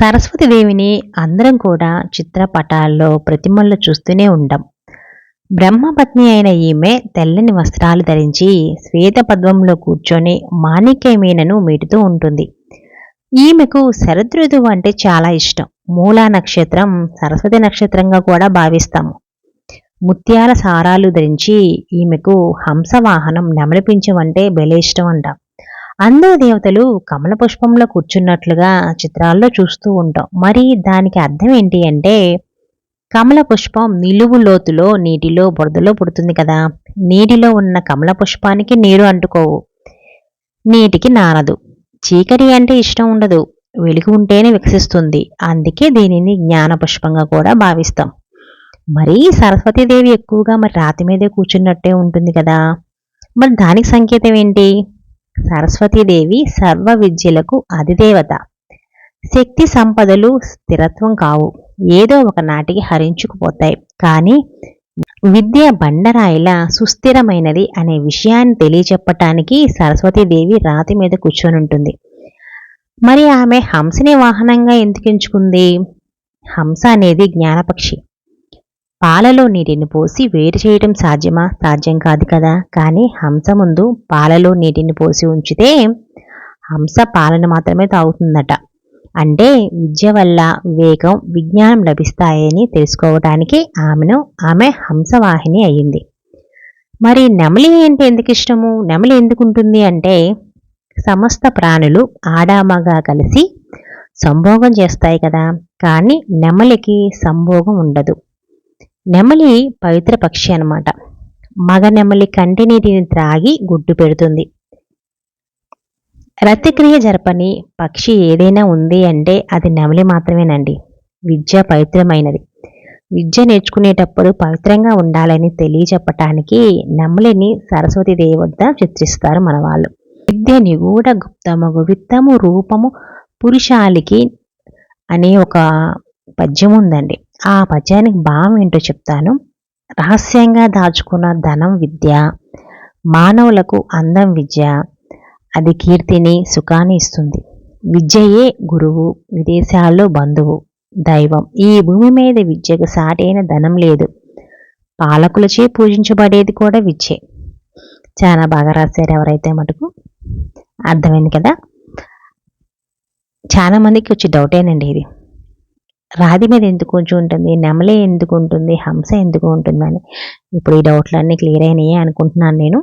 సరస్వతిదేవిని అందరం కూడా చిత్రపటాల్లో ప్రతిమల్లో చూస్తూనే ఉంటాం బ్రహ్మపత్ని అయిన ఈమె తెల్లని వస్త్రాలు ధరించి శ్వేత పద్మంలో కూర్చొని మాణిక్యమీనను మీటుతూ ఉంటుంది. ఈమెకు శరదృతువు అంటే చాలా ఇష్టం. మూలా నక్షత్రం సరస్వతి నక్షత్రంగా కూడా భావిస్తాము. ముత్యాల సారాలు ధరించి ఈమెకు హంసవాహనం నెమలిపించమంటే బెలే ఇష్టం అంటాం. అందరు దేవతలు కమల పుష్పంలో కూర్చున్నట్లుగా చిత్రాల్లో చూస్తూ ఉంటాం. మరి దానికి అర్థం ఏంటి అంటే కమల పుష్పం నిలువు లోతులో నీటిలో బురదలో పుడుతుంది కదా. నీటిలో ఉన్న కమల పుష్పానికి నీరు అంటుకోవు. నీటికి నానదు చీకటి అంటే ఇష్టం ఉండదు. వెలుగు ఉంటేనే వికసిస్తుంది. అందుకే దీనిని జ్ఞాన పుష్పంగా కూడా భావిస్తాం. మరి సరస్వతీదేవి ఎక్కువగా మరి రాతి మీదే కూర్చున్నట్టే ఉంటుంది కదా. మరి దానికి సంకేతం ఏంటి? సరస్వతీదేవి సర్వ విద్యలకు అధిదేవత. శక్తి సంపదలు స్థిరత్వం కావు. ఏదో ఒక నాటికి హరించుకుపోతాయి. కానీ విద్య బండరాయిల సుస్థిరమైనది అనే విషయాన్ని తెలియచెప్పటానికి సరస్వతీదేవి రాతి మీద కూర్చొని ఉంటుంది మరి ఆమె హంసని వాహనంగా ఎందుకు ఎంచుకుంది? హంస అనేది జ్ఞానపక్షి. పాలలో నీటిని పోసి వేరు చేయటం సాధ్యమా? సాధ్యం కాదు కదా. కానీ హంస ముందు పాలలో నీటిని పోసి ఉంచితే హంస పాలను మాత్రమే తాగుతుందట. అంటే విద్య వల్ల వివేకం విజ్ఞానం లభిస్తాయని తెలుసుకోవటానికి ఆమెను ఆమె హంసవాహిని అయ్యింది. మరి నెమలి అంటే ఎందుకు ఇష్టము? నెమలి ఎందుకు ఉంటుంది అంటే సమస్త ప్రాణులు ఆడామగా కలిసి సంభోగం చేస్తాయి కదా. కానీ నెమలికి సంభోగం ఉండదు. నెమలి పవిత్ర పక్షి అనమాట మగ నెమలి కంటి నీటిని త్రాగి గుడ్డు పెడుతుంది. రతిక్రియ జరపని పక్షి ఏదైనా ఉంది అంటే అది నెమలి మాత్రమేనండి. విద్య పవిత్రమైనది. విద్య నేర్చుకునేటప్పుడు పవిత్రంగా ఉండాలని తెలియచెప్పటానికి నెమలిని సరస్వతి వద్ద చిత్రిస్తారు మన వాళ్ళు విద్య నిగూఢ గుప్తమగు విత్తము రూపము పురుషాలికి అనే ఒక పద్యం ఉందండి ఆ పద్యానికి భావం ఏంటో చెప్తాను. రహస్యంగా దాచుకున్న ధనం విద్య మానవులకు అందం విద్య అది కీర్తిని సుఖాన్ని ఇస్తుంది. విద్యయే గురువు విదేశాల్లో బంధువు దైవం. ఈ భూమి మీద విద్యకు సాటైన ధనం లేదు. పాలకులచే పూజించబడేది కూడా విద్యే. చాలా బాగా రాశారు ఎవరైతే మటుకు. అర్థమైంది కదా? చాలా మందికి వచ్చి డౌటేనండి ఇది. రాతి మీద ఎందుకు కొంచెం ఉంటుంది? నెమలే ఎందుకు ఉంటుంది? హంస ఎందుకు ఉంటుందని. ఇప్పుడు ఈ డౌట్లన్నీ క్లియర్ అయినాయి అనుకుంటున్నాను నేను.